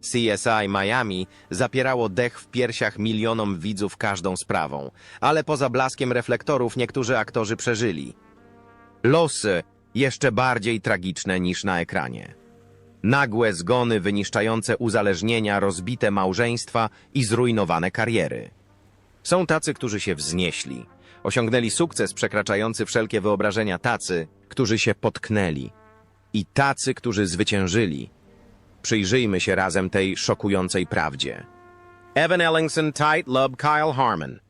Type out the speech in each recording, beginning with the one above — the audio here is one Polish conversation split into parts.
CSI Miami zapierało dech w piersiach milionom widzów każdą sprawą, ale poza blaskiem reflektorów niektórzy aktorzy przeżyli. Losy jeszcze bardziej tragiczne niż na ekranie. Nagłe zgony wyniszczające uzależnienia, rozbite małżeństwa i zrujnowane kariery. Są tacy, którzy się wznieśli, osiągnęli sukces przekraczający wszelkie wyobrażenia, tacy, którzy się potknęli i tacy, którzy zwyciężyli. Przyjrzyjmy się razem tej szokującej prawdzie. Evan Ellingson tight lub Kyle Harmon.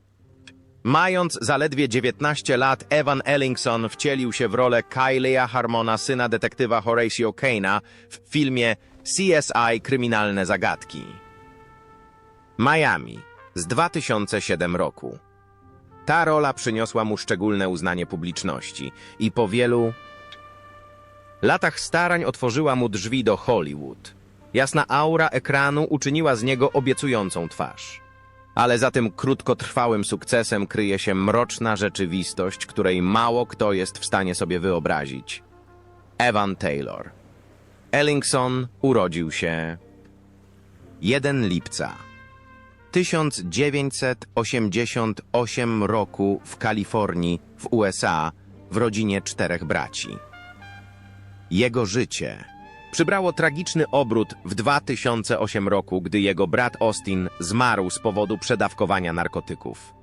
Mając zaledwie 19 lat, Evan Ellingson wcielił się w rolę Kyle'a Harmona, syna detektywa Horatio Kane'a w filmie CSI Kryminalne Zagadki. Miami z 2007 roku. Ta rola przyniosła mu szczególne uznanie publiczności i po wielu latach starań otworzyła mu drzwi do Hollywood. Jasna aura ekranu uczyniła z niego obiecującą twarz. Ale za tym krótkotrwałym sukcesem kryje się mroczna rzeczywistość, której mało kto jest w stanie sobie wyobrazić. Evan Taylor. Ellingson urodził się 1 lipca 1988 roku w Kalifornii w USA w rodzinie czterech braci. Jego życie przybrało tragiczny obrót w 2008 roku, gdy jego brat Austin zmarł z powodu przedawkowania narkotyków.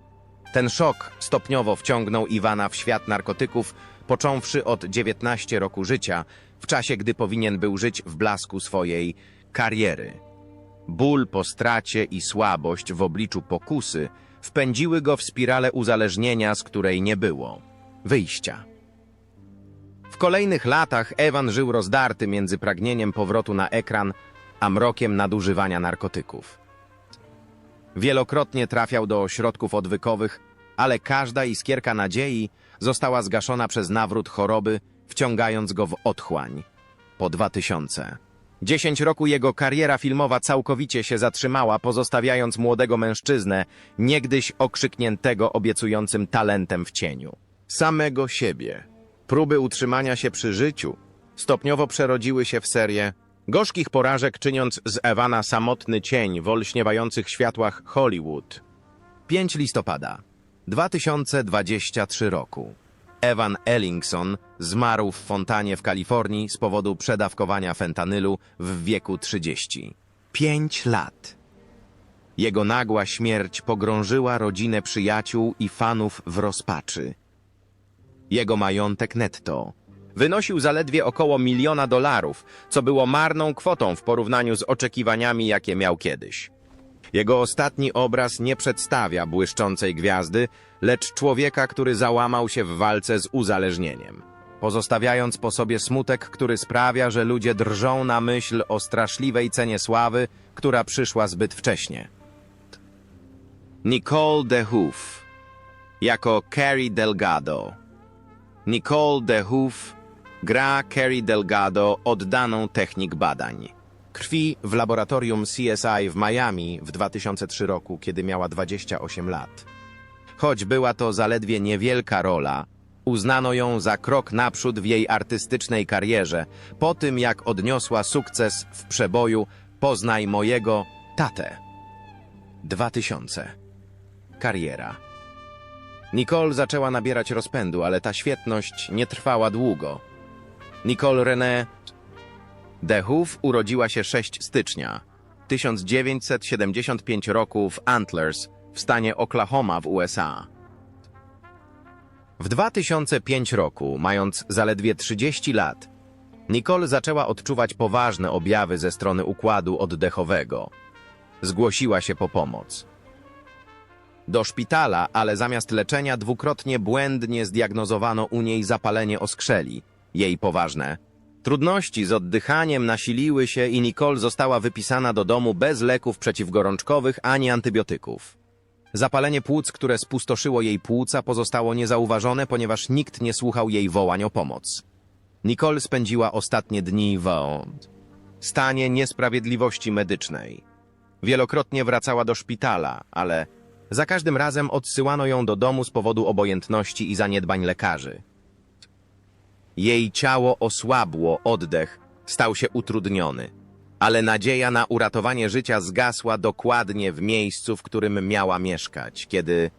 Ten szok stopniowo wciągnął Iwana w świat narkotyków, począwszy od 19 roku życia, w czasie gdy powinien był żyć w blasku swojej kariery. Ból po stracie i słabość w obliczu pokusy wpędziły go w spiralę uzależnienia, z której nie było wyjścia. W kolejnych latach Ewan żył rozdarty między pragnieniem powrotu na ekran, a mrokiem nadużywania narkotyków. Wielokrotnie trafiał do ośrodków odwykowych, ale każda iskierka nadziei została zgaszona przez nawrót choroby, wciągając go w otchłań. Po 2000. 10 roku jego kariera filmowa całkowicie się zatrzymała, pozostawiając młodego mężczyznę, niegdyś okrzykniętego obiecującym talentem w cieniu. Samego siebie. Próby utrzymania się przy życiu stopniowo przerodziły się w serię gorzkich porażek, czyniąc z Ewana samotny cień w olśniewających światłach Hollywood. 5 listopada 2023 roku. Evan Ellingson zmarł w fontanie w Kalifornii z powodu przedawkowania fentanylu w wieku 30. 5 lat. Jego nagła śmierć pogrążyła rodzinę przyjaciół i fanów w rozpaczy. Jego majątek netto wynosił zaledwie około miliona dolarów, co było marną kwotą w porównaniu z oczekiwaniami, jakie miał kiedyś. Jego ostatni obraz nie przedstawia błyszczącej gwiazdy, lecz człowieka, który załamał się w walce z uzależnieniem, pozostawiając po sobie smutek, który sprawia, że ludzie drżą na myśl o straszliwej cenie sławy, która przyszła zbyt wcześnie. Nicole DeHoof jako Carrie Delgado Nicole DeHoof gra Carrie Delgado oddaną technik badań. Krwi w laboratorium CSI w Miami w 2003 roku, kiedy miała 28 lat. Choć była to zaledwie niewielka rola, uznano ją za krok naprzód w jej artystycznej karierze, po tym jak odniosła sukces w przeboju Poznaj mojego tatę. 2000. Kariera. Nicole zaczęła nabierać rozpędu, ale ta świetność nie trwała długo. Nicole René DeHoof urodziła się 6 stycznia 1975 roku w Antlers w stanie Oklahoma w USA. W 2005 roku, mając zaledwie 30 lat, Nicole zaczęła odczuwać poważne objawy ze strony układu oddechowego. Zgłosiła się po pomoc do szpitala, ale zamiast leczenia dwukrotnie błędnie zdiagnozowano u niej zapalenie oskrzeli. Jej poważne. Trudności z oddychaniem nasiliły się i Nicole została wypisana do domu bez leków przeciwgorączkowych ani antybiotyków. Zapalenie płuc, które spustoszyło jej płuca, pozostało niezauważone, ponieważ nikt nie słuchał jej wołań o pomoc. Nicole spędziła ostatnie dni w stanie niesprawiedliwości medycznej. Wielokrotnie wracała do szpitala, ale za każdym razem odsyłano ją do domu z powodu obojętności i zaniedbań lekarzy. Jej ciało osłabło, oddech stał się utrudniony. Ale nadzieja na uratowanie życia zgasła dokładnie w miejscu, w którym miała mieszkać, kiedy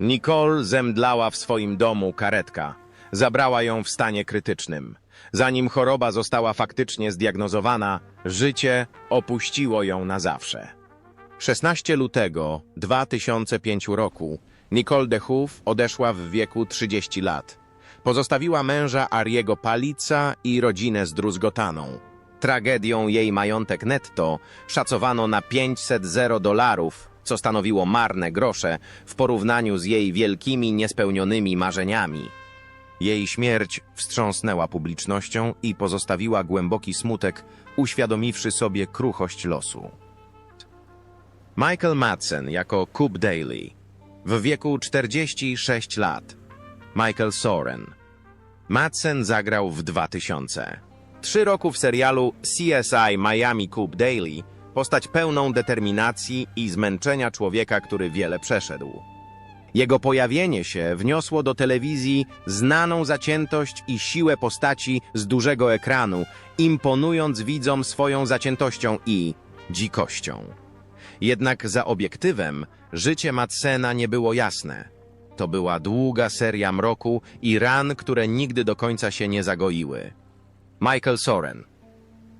Nicole zemdlała w swoim domu karetka. Zabrała ją w stanie krytycznym. Zanim choroba została faktycznie zdiagnozowana, życie opuściło ją na zawsze. 16 lutego 2005 roku Nicole de Hoof odeszła w wieku 30 lat. Pozostawiła męża Ariego Palica i rodzinę zdruzgotaną. Tragedią jej majątek netto szacowano na 500 zero dolarów, co stanowiło marne grosze w porównaniu z jej wielkimi niespełnionymi marzeniami. Jej śmierć wstrząsnęła publicznością i pozostawiła głęboki smutek, uświadomiwszy sobie kruchość losu. Michael Madsen jako Coop Daly w wieku 46 lat. Michael Soren. Madsen zagrał w 2000. Trzy roku w serialu CSI Miami Coop Daily, postać pełną determinacji i zmęczenia człowieka, który wiele przeszedł. Jego pojawienie się wniosło do telewizji znaną zaciętość i siłę postaci z dużego ekranu, imponując widzom swoją zaciętością i dzikością. Jednak za obiektywem życie Madsena nie było jasne. To była długa seria mroku i ran, które nigdy do końca się nie zagoiły. Michael Soren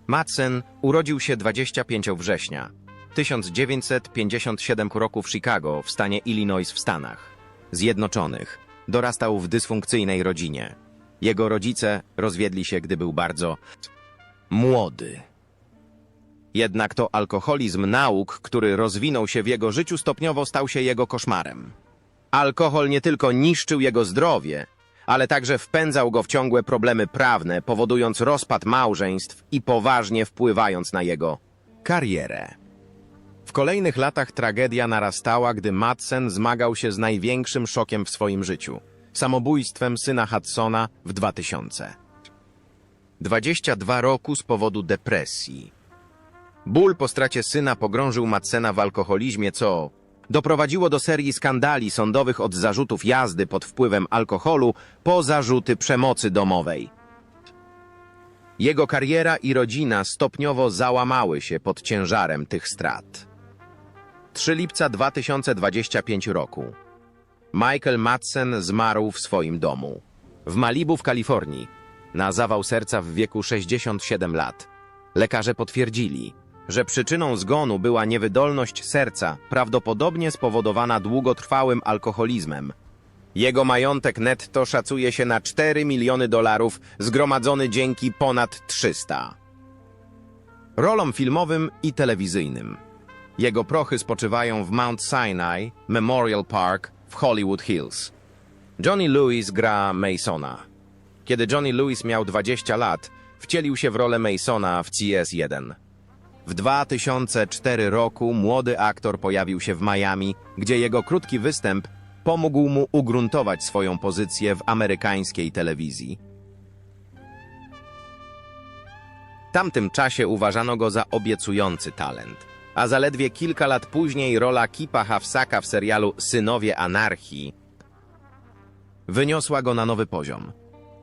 Madsen urodził się 25 września 1957 roku w Chicago w stanie Illinois w Stanach Zjednoczonych. Dorastał w dysfunkcyjnej rodzinie. Jego rodzice rozwiedli się, gdy był bardzo młody. Jednak to alkoholizm nauk, który rozwinął się w jego życiu, stopniowo stał się jego koszmarem. Alkohol nie tylko niszczył jego zdrowie, ale także wpędzał go w ciągłe problemy prawne, powodując rozpad małżeństw i poważnie wpływając na jego karierę. W kolejnych latach tragedia narastała, gdy Madsen zmagał się z największym szokiem w swoim życiu samobójstwem syna Hudsona w 2000. 22 roku z powodu depresji. Ból po stracie syna pogrążył Madsena w alkoholizmie, co doprowadziło do serii skandali sądowych od zarzutów jazdy pod wpływem alkoholu po zarzuty przemocy domowej. Jego kariera i rodzina stopniowo załamały się pod ciężarem tych strat. 3 lipca 2025 roku. Michael Madsen zmarł w swoim domu. W Malibu w Kalifornii. Na zawał serca w wieku 67 lat. Lekarze potwierdzili, że przyczyną zgonu była niewydolność serca, prawdopodobnie spowodowana długotrwałym alkoholizmem. Jego majątek netto szacuje się na 4 miliony dolarów, zgromadzony dzięki ponad 300 rolom filmowym i telewizyjnym. Jego prochy spoczywają w Mount Sinai Memorial Park w Hollywood Hills. Johnny Lewis gra Masona. Kiedy Johnny Lewis miał 20 lat, wcielił się w rolę Masona w CS-1. W 2004 roku młody aktor pojawił się w Miami, gdzie jego krótki występ pomógł mu ugruntować swoją pozycję w amerykańskiej telewizji. W tamtym czasie uważano go za obiecujący talent, a zaledwie kilka lat później rola Kipa Hafsaka w serialu Synowie Anarchii wyniosła go na nowy poziom.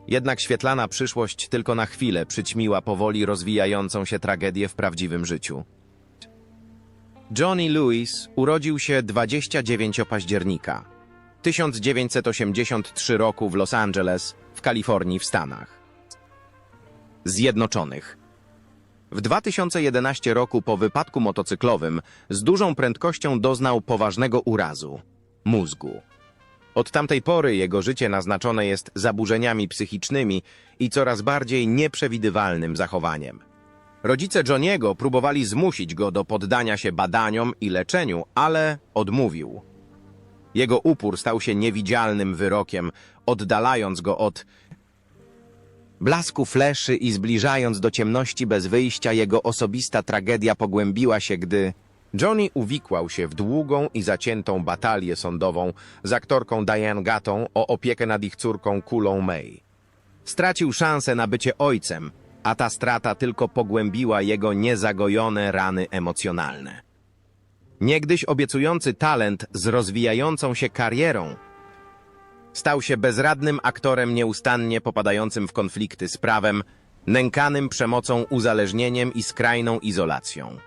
Jednak świetlana przyszłość tylko na chwilę przyćmiła powoli rozwijającą się tragedię w prawdziwym życiu. Johnny Lewis urodził się 29 października 1983 roku w Los Angeles, w Kalifornii w Stanach Zjednoczonych. W 2011 roku po wypadku motocyklowym z dużą prędkością doznał poważnego urazu mózgu. Od tamtej pory jego życie naznaczone jest zaburzeniami psychicznymi i coraz bardziej nieprzewidywalnym zachowaniem. Rodzice Johniego próbowali zmusić go do poddania się badaniom i leczeniu, ale odmówił. Jego upór stał się niewidzialnym wyrokiem, oddalając go od blasku fleszy i zbliżając do ciemności bez wyjścia, jego osobista tragedia pogłębiła się, gdy Johnny uwikłał się w długą i zaciętą batalię sądową z aktorką Diane Gatą o opiekę nad ich córką Kulą May. Stracił szansę na bycie ojcem, a ta strata tylko pogłębiła jego niezagojone rany emocjonalne. Niegdyś obiecujący talent z rozwijającą się karierą stał się bezradnym aktorem nieustannie popadającym w konflikty z prawem nękanym przemocą uzależnieniem i skrajną izolacją.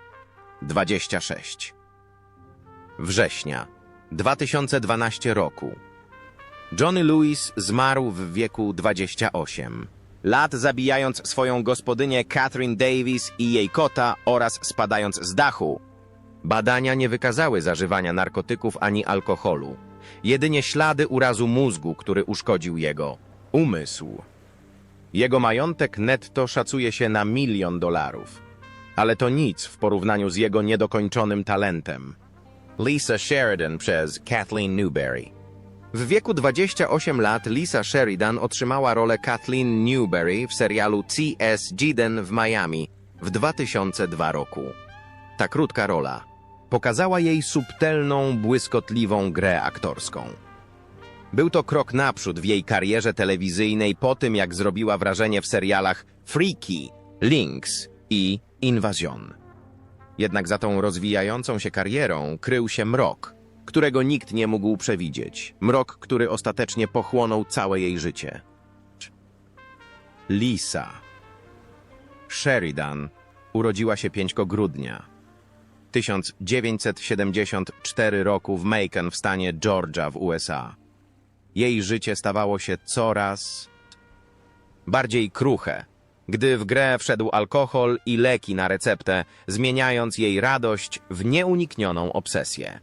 26. Września 2012 roku. Johnny Lewis zmarł w wieku 28 lat, zabijając swoją gospodynię Catherine Davis i jej kota oraz spadając z dachu. Badania nie wykazały zażywania narkotyków ani alkoholu. Jedynie ślady urazu mózgu, który uszkodził jego umysł. Jego majątek netto szacuje się na milion dolarów. Ale to nic w porównaniu z jego niedokończonym talentem. Lisa Sheridan przez Kathleen Newberry. W wieku 28 lat Lisa Sheridan otrzymała rolę Kathleen Newberry w serialu C.S. Giden w Miami w 2002 roku. Ta krótka rola pokazała jej subtelną, błyskotliwą grę aktorską. Był to krok naprzód w jej karierze telewizyjnej po tym, jak zrobiła wrażenie w serialach Freaky, Lynx i Invasion. Jednak za tą rozwijającą się karierą krył się mrok, którego nikt nie mógł przewidzieć. Mrok, który ostatecznie pochłonął całe jej życie. Lisa Sheridan urodziła się 5 grudnia 1974 roku w Macon w stanie Georgia w USA. Jej życie stawało się coraz bardziej kruche, gdy w grę wszedł alkohol i leki na receptę, zmieniając jej radość w nieuniknioną obsesję.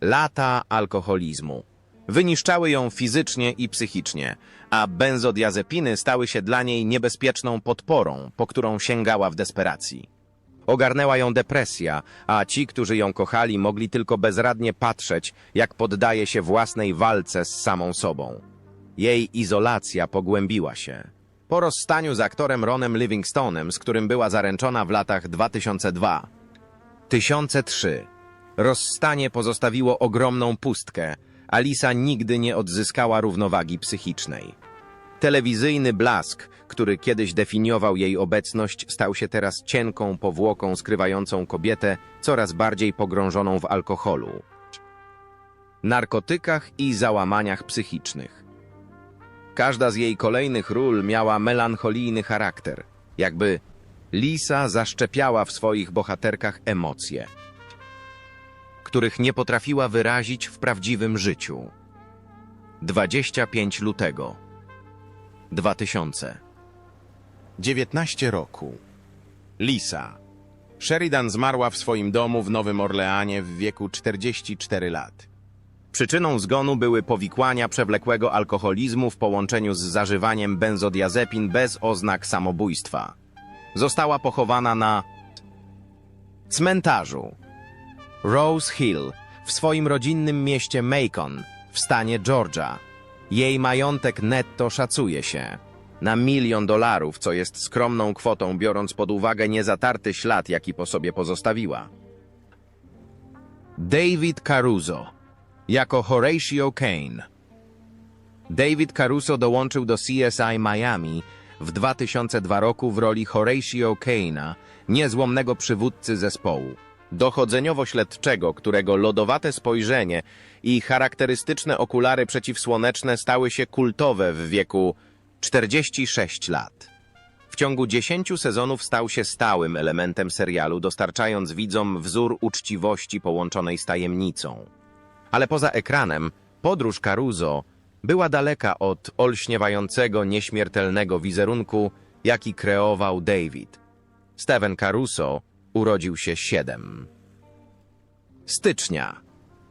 Lata alkoholizmu wyniszczały ją fizycznie i psychicznie, a benzodiazepiny stały się dla niej niebezpieczną podporą, po którą sięgała w desperacji. Ogarnęła ją depresja, a ci, którzy ją kochali, mogli tylko bezradnie patrzeć, jak poddaje się własnej walce z samą sobą. Jej izolacja pogłębiła się. Po rozstaniu z aktorem Ronem Livingstonem, z którym była zaręczona w latach 2002 1003 Rozstanie pozostawiło ogromną pustkę. Alisa nigdy nie odzyskała równowagi psychicznej. Telewizyjny blask, który kiedyś definiował jej obecność, stał się teraz cienką powłoką skrywającą kobietę coraz bardziej pogrążoną w alkoholu, narkotykach i załamaniach psychicznych. Każda z jej kolejnych ról miała melancholijny charakter, jakby Lisa zaszczepiała w swoich bohaterkach emocje, których nie potrafiła wyrazić w prawdziwym życiu. 25 lutego 2000 19 roku Lisa Sheridan zmarła w swoim domu w Nowym Orleanie w wieku 44 lat. Przyczyną zgonu były powikłania przewlekłego alkoholizmu w połączeniu z zażywaniem benzodiazepin bez oznak samobójstwa. Została pochowana na cmentarzu Rose Hill w swoim rodzinnym mieście Macon w stanie Georgia. Jej majątek netto szacuje się na milion dolarów, co jest skromną kwotą, biorąc pod uwagę niezatarty ślad, jaki po sobie pozostawiła. David Caruso jako Horatio Kane. David Caruso dołączył do CSI Miami w 2002 roku w roli Horatio Kane'a, niezłomnego przywódcy zespołu. Dochodzeniowo-śledczego, którego lodowate spojrzenie i charakterystyczne okulary przeciwsłoneczne stały się kultowe w wieku 46 lat. W ciągu 10 sezonów stał się stałym elementem serialu, dostarczając widzom wzór uczciwości połączonej z tajemnicą. Ale poza ekranem, podróż Caruso była daleka od olśniewającego, nieśmiertelnego wizerunku, jaki kreował David. Steven Caruso urodził się 7 stycznia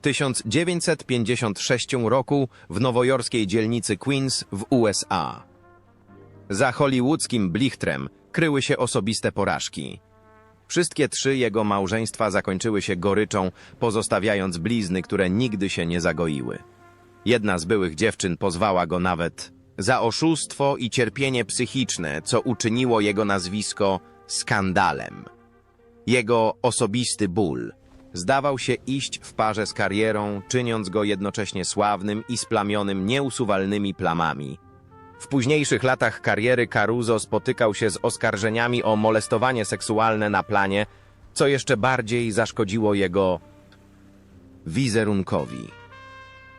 1956 roku w nowojorskiej dzielnicy Queens w USA. Za hollywoodzkim blichtrem kryły się osobiste porażki. Wszystkie trzy jego małżeństwa zakończyły się goryczą, pozostawiając blizny, które nigdy się nie zagoiły. Jedna z byłych dziewczyn pozwała go nawet za oszustwo i cierpienie psychiczne, co uczyniło jego nazwisko skandalem. Jego osobisty ból zdawał się iść w parze z karierą, czyniąc go jednocześnie sławnym i splamionym nieusuwalnymi plamami. W późniejszych latach kariery Caruso spotykał się z oskarżeniami o molestowanie seksualne na planie, co jeszcze bardziej zaszkodziło jego wizerunkowi.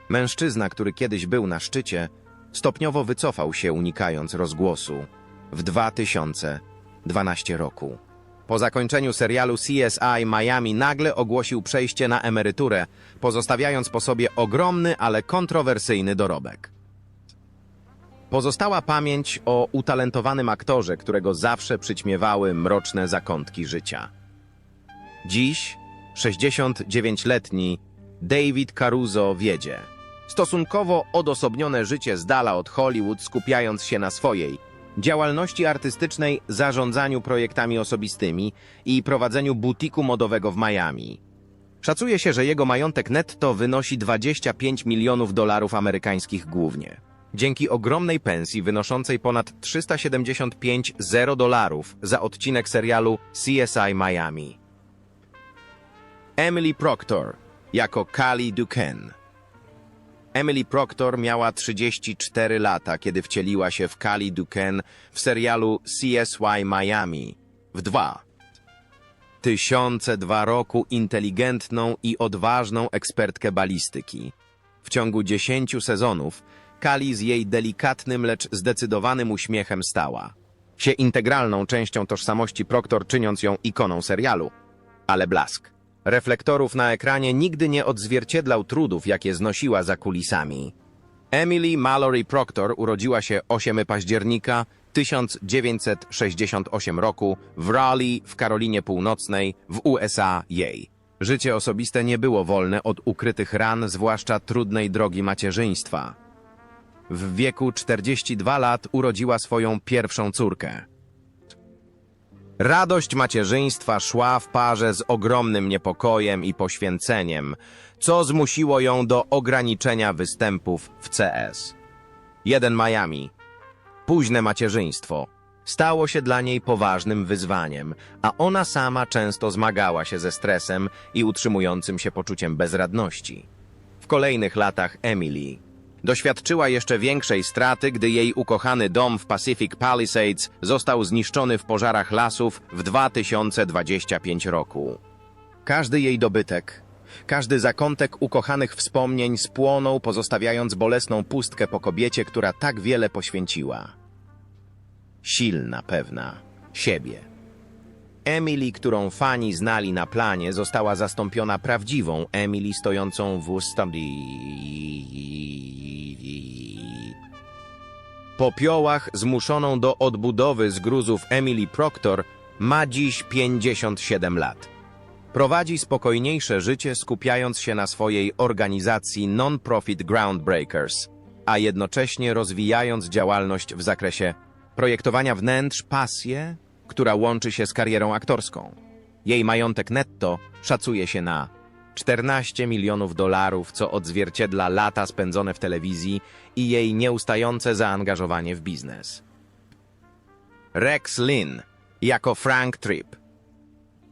Mężczyzna, który kiedyś był na szczycie, stopniowo wycofał się, unikając rozgłosu. w 2012 roku. Po zakończeniu serialu CSI Miami nagle ogłosił przejście na emeryturę, pozostawiając po sobie ogromny, ale kontrowersyjny dorobek. Pozostała pamięć o utalentowanym aktorze, którego zawsze przyćmiewały mroczne zakątki życia. Dziś 69-letni David Caruso wiedzie. Stosunkowo odosobnione życie z dala od Hollywood, skupiając się na swojej działalności artystycznej, zarządzaniu projektami osobistymi i prowadzeniu butiku modowego w Miami. Szacuje się, że jego majątek netto wynosi 25 milionów dolarów amerykańskich głównie. Dzięki ogromnej pensji wynoszącej ponad 375 0 dolarów za odcinek serialu CSI Miami. Emily Proctor jako Kali Duquesne. Emily Proctor miała 34 lata, kiedy wcieliła się w Kali Duquesne w serialu CSY Miami w 2. Tysiące dwa roku inteligentną i odważną ekspertkę balistyki. W ciągu 10 sezonów Kali z jej delikatnym, lecz zdecydowanym uśmiechem stała. Się integralną częścią tożsamości Proctor, czyniąc ją ikoną serialu. Ale blask reflektorów na ekranie nigdy nie odzwierciedlał trudów, jakie znosiła za kulisami. Emily Mallory Proctor urodziła się 8 października 1968 roku w Raleigh w Karolinie Północnej w USA jej. Życie osobiste nie było wolne od ukrytych ran, zwłaszcza trudnej drogi macierzyństwa. W wieku 42 lat urodziła swoją pierwszą córkę. Radość macierzyństwa szła w parze z ogromnym niepokojem i poświęceniem, co zmusiło ją do ograniczenia występów w CS. Jeden Miami. Późne macierzyństwo stało się dla niej poważnym wyzwaniem, a ona sama często zmagała się ze stresem i utrzymującym się poczuciem bezradności. W kolejnych latach Emily Doświadczyła jeszcze większej straty, gdy jej ukochany dom w Pacific Palisades został zniszczony w pożarach lasów w 2025 roku. Każdy jej dobytek, każdy zakątek ukochanych wspomnień spłonął, pozostawiając bolesną pustkę po kobiecie, która tak wiele poświęciła. Silna, pewna, siebie. Emily, którą fani znali na planie, została zastąpiona prawdziwą Emily stojącą w popiołach zmuszoną do odbudowy z gruzów Emily Proctor ma dziś 57 lat. Prowadzi spokojniejsze życie, skupiając się na swojej organizacji Non-Profit Groundbreakers, a jednocześnie rozwijając działalność w zakresie projektowania wnętrz, pasję, która łączy się z karierą aktorską. Jej majątek netto szacuje się na 14 milionów dolarów, co odzwierciedla lata spędzone w telewizji i jej nieustające zaangażowanie w biznes. Rex Lynn jako Frank Tripp.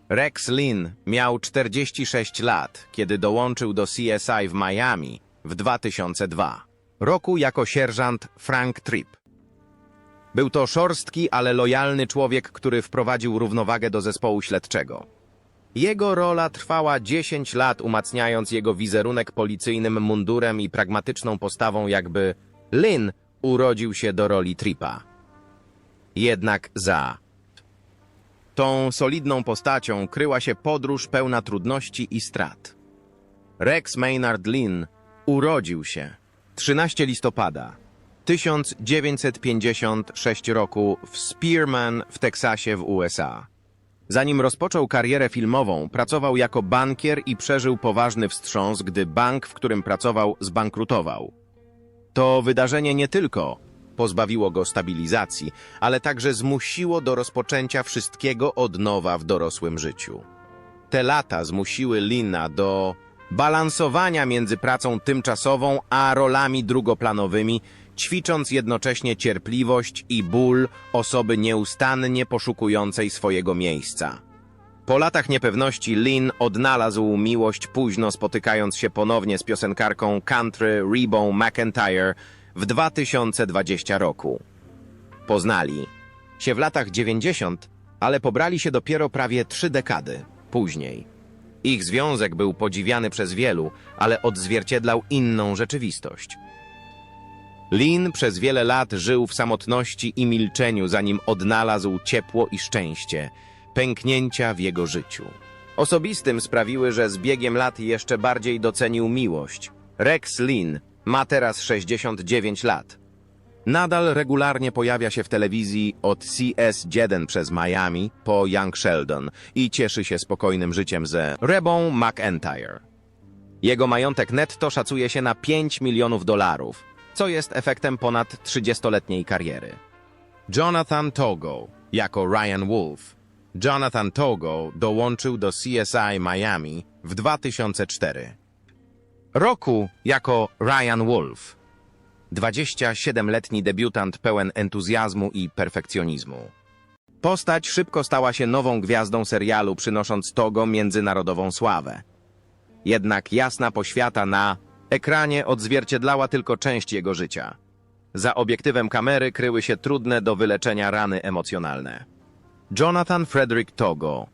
Rex Lynn miał 46 lat, kiedy dołączył do CSI w Miami w 2002 roku jako sierżant Frank Tripp. Był to szorstki, ale lojalny człowiek, który wprowadził równowagę do zespołu śledczego. Jego rola trwała 10 lat, umacniając jego wizerunek policyjnym mundurem i pragmatyczną postawą, jakby Lynn urodził się do roli Tripa. Jednak za tą solidną postacią kryła się podróż pełna trudności i strat. Rex Maynard Lynn urodził się 13 listopada 1956 roku w Spearman w Teksasie w USA. Zanim rozpoczął karierę filmową, pracował jako bankier i przeżył poważny wstrząs, gdy bank, w którym pracował, zbankrutował. To wydarzenie nie tylko pozbawiło go stabilizacji, ale także zmusiło do rozpoczęcia wszystkiego od nowa w dorosłym życiu. Te lata zmusiły Lina do balansowania między pracą tymczasową a rolami drugoplanowymi, ćwicząc jednocześnie cierpliwość i ból osoby nieustannie poszukującej swojego miejsca. Po latach niepewności Lynn odnalazł miłość późno spotykając się ponownie z piosenkarką country Rebo McEntire w 2020 roku. Poznali się w latach 90, ale pobrali się dopiero prawie trzy dekady później. Ich związek był podziwiany przez wielu, ale odzwierciedlał inną rzeczywistość. Lin przez wiele lat żył w samotności i milczeniu, zanim odnalazł ciepło i szczęście, pęknięcia w jego życiu. Osobistym sprawiły, że z biegiem lat jeszcze bardziej docenił miłość. Rex Lin ma teraz 69 lat. Nadal regularnie pojawia się w telewizji od CS1 przez Miami po Young Sheldon i cieszy się spokojnym życiem ze Rebą McEntire. Jego majątek netto szacuje się na 5 milionów dolarów, co jest efektem ponad 30-letniej kariery. Jonathan Togo jako Ryan Wolf. Jonathan Togo dołączył do CSI Miami w 2004 roku jako Ryan Wolf. 27-letni debiutant pełen entuzjazmu i perfekcjonizmu. Postać szybko stała się nową gwiazdą serialu, przynosząc Togo międzynarodową sławę. Jednak jasna poświata na ekranie odzwierciedlała tylko część jego życia. Za obiektywem kamery kryły się trudne do wyleczenia rany emocjonalne. Jonathan Frederick Togo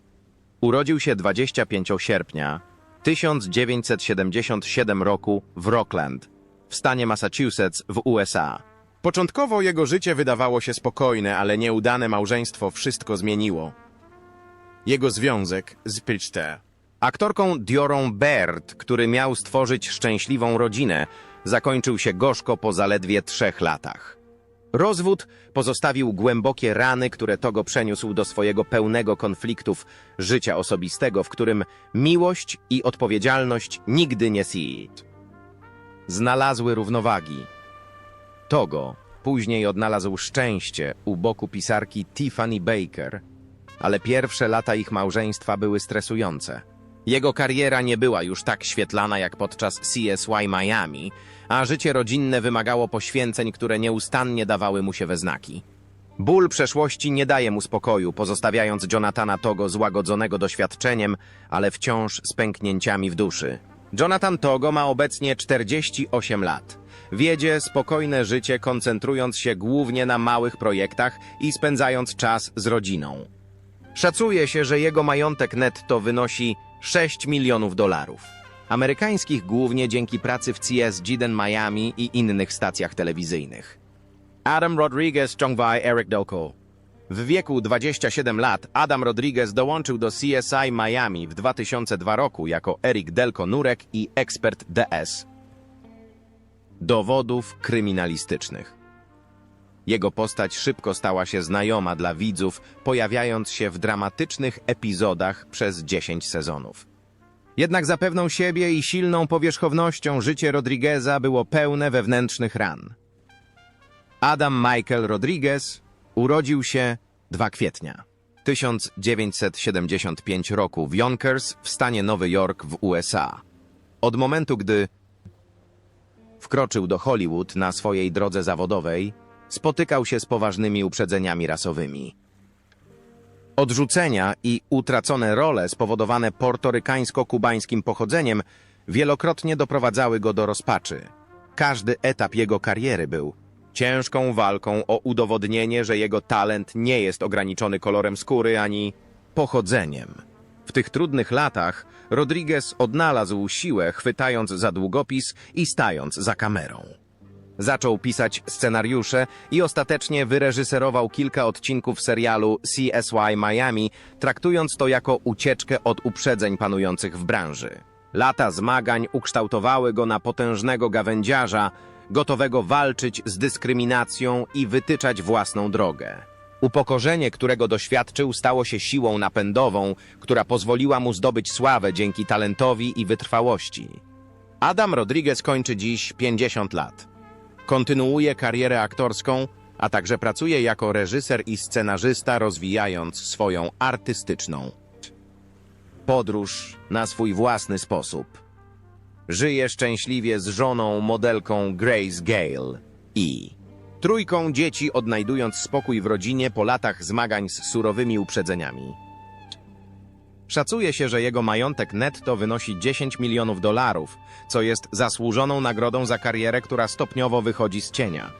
urodził się 25 sierpnia 1977 roku w Rockland, w stanie Massachusetts w USA. Początkowo jego życie wydawało się spokojne, ale nieudane małżeństwo wszystko zmieniło. Jego związek z Pitchte. Aktorką Diorą Baird, który miał stworzyć szczęśliwą rodzinę, zakończył się gorzko po zaledwie trzech latach. Rozwód pozostawił głębokie rany, które Togo przeniósł do swojego pełnego konfliktów życia osobistego, w którym miłość i odpowiedzialność nigdy nie sit. Znalazły równowagi. Togo później odnalazł szczęście u boku pisarki Tiffany Baker, ale pierwsze lata ich małżeństwa były stresujące. Jego kariera nie była już tak świetlana jak podczas CSY Miami, a życie rodzinne wymagało poświęceń, które nieustannie dawały mu się we znaki. Ból przeszłości nie daje mu spokoju, pozostawiając Jonathana Togo złagodzonego doświadczeniem, ale wciąż z pęknięciami w duszy. Jonathan Togo ma obecnie 48 lat. Wiedzie spokojne życie, koncentrując się głównie na małych projektach i spędzając czas z rodziną. Szacuje się, że jego majątek netto wynosi 6 milionów dolarów. Amerykańskich głównie dzięki pracy w CS Miami i innych stacjach telewizyjnych. Adam Rodriguez ciągwaj Eric Delco. W wieku 27 lat Adam Rodriguez dołączył do CSI Miami w 2002 roku jako Eric Delco Nurek i ekspert DS. Dowodów kryminalistycznych. Jego postać szybko stała się znajoma dla widzów, pojawiając się w dramatycznych epizodach przez 10 sezonów. Jednak za pewną siebie i silną powierzchownością życie Rodrigueza było pełne wewnętrznych ran. Adam Michael Rodriguez urodził się 2 kwietnia 1975 roku w Yonkers w stanie Nowy Jork w USA. Od momentu, gdy wkroczył do Hollywood na swojej drodze zawodowej, spotykał się z poważnymi uprzedzeniami rasowymi. Odrzucenia i utracone role spowodowane portorykańsko-kubańskim pochodzeniem wielokrotnie doprowadzały go do rozpaczy. Każdy etap jego kariery był ciężką walką o udowodnienie, że jego talent nie jest ograniczony kolorem skóry ani pochodzeniem. W tych trudnych latach Rodriguez odnalazł siłę, chwytając za długopis i stając za kamerą. Zaczął pisać scenariusze i ostatecznie wyreżyserował kilka odcinków serialu CSY Miami, traktując to jako ucieczkę od uprzedzeń panujących w branży. Lata zmagań ukształtowały go na potężnego gawędziarza, gotowego walczyć z dyskryminacją i wytyczać własną drogę. Upokorzenie, którego doświadczył, stało się siłą napędową, która pozwoliła mu zdobyć sławę dzięki talentowi i wytrwałości. Adam Rodriguez kończy dziś 50 lat. Kontynuuje karierę aktorską, a także pracuje jako reżyser i scenarzysta, rozwijając swoją artystyczną podróż na swój własny sposób. Żyje szczęśliwie z żoną, modelką Grace Gale i trójką dzieci, odnajdując spokój w rodzinie po latach zmagań z surowymi uprzedzeniami. Szacuje się, że jego majątek netto wynosi 10 milionów dolarów, co jest zasłużoną nagrodą za karierę, która stopniowo wychodzi z cienia.